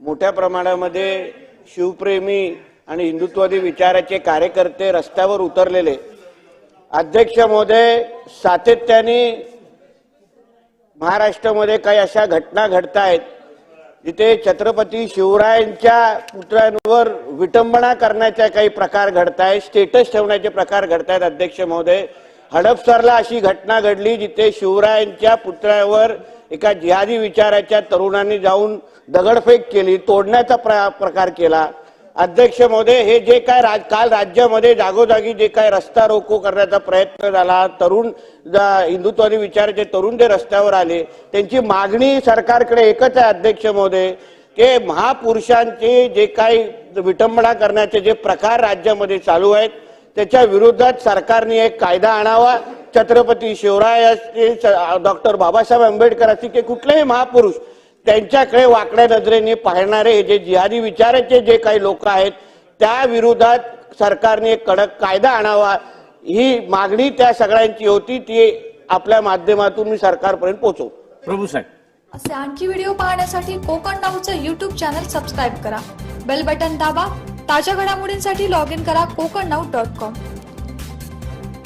मोठ्या प्रमाणामध्ये शिवप्रेमी आणि हिंदुत्ववादी विचाराचे कार्यकर्ते रस्त्यावर उतरलेले. अध्यक्ष महोदय सातत्याने महाराष्ट्रामध्ये काही अशा घटना घडत आहेत जिथे छत्रपती शिवरायांच्या पुतळ्यांवर विटंबना करण्याच्या काही प्रकार घडत आहेत स्टेटस ठेवण्याचे प्रकार घडत आहेत अध्यक्ष महोदय. हडपसरला अशी घटना घडली जिथे शिवरायांच्या पुतळ्यावर एका जिहादी विचाराच्या तरुणांनी जाऊन दगडफेक केली तोडण्याचा प्र- प्रकार केला. अध्यक्ष महोदय हे जे काय राज काल राज्यामध्ये जागोजागी जे काय रस्ता रोको करण्याचा प्रयत्न झाला तरुण जा- हिंदुत्वादी विचाराचे तरुण जे रस्त्यावर आले त्यांची मागणी सरकारकडे एकच आहे अध्यक्ष महोदय की महापुरुषांचे जे काही विटंबना करण्याचे जे प्रकार राज्यामध्ये चालू आहेत त्याच्या विरोधात सरकारने एक कायदा आणावा छत्रपती शिवराय असतील डॉक्टर बाबासाहेब आंबेडकर असतील की कुठलेही महापुरुष त्यांच्याकडे वाकड्या नजरेने पाहणारे जे जिहादी विचाराचे जे काही लोक आहेत त्या विरोधात सरकारने एक कडक कायदा आणावा. ही मागणी त्या सगळ्यांची होती ती आपल्या माध्यमातून मी सरकारपर्यंत पोहोचवतो. प्रभू साहेब. असे आणखी व्हिडिओ पाहण्यासाठी कोकण नाऊचं यूट्यूब चॅनल सबस्क्राईब करा. बेल बटन दाबा. ताज्या घडामोडींसाठी लॉग इन करा कोकण नाऊ डॉट कॉम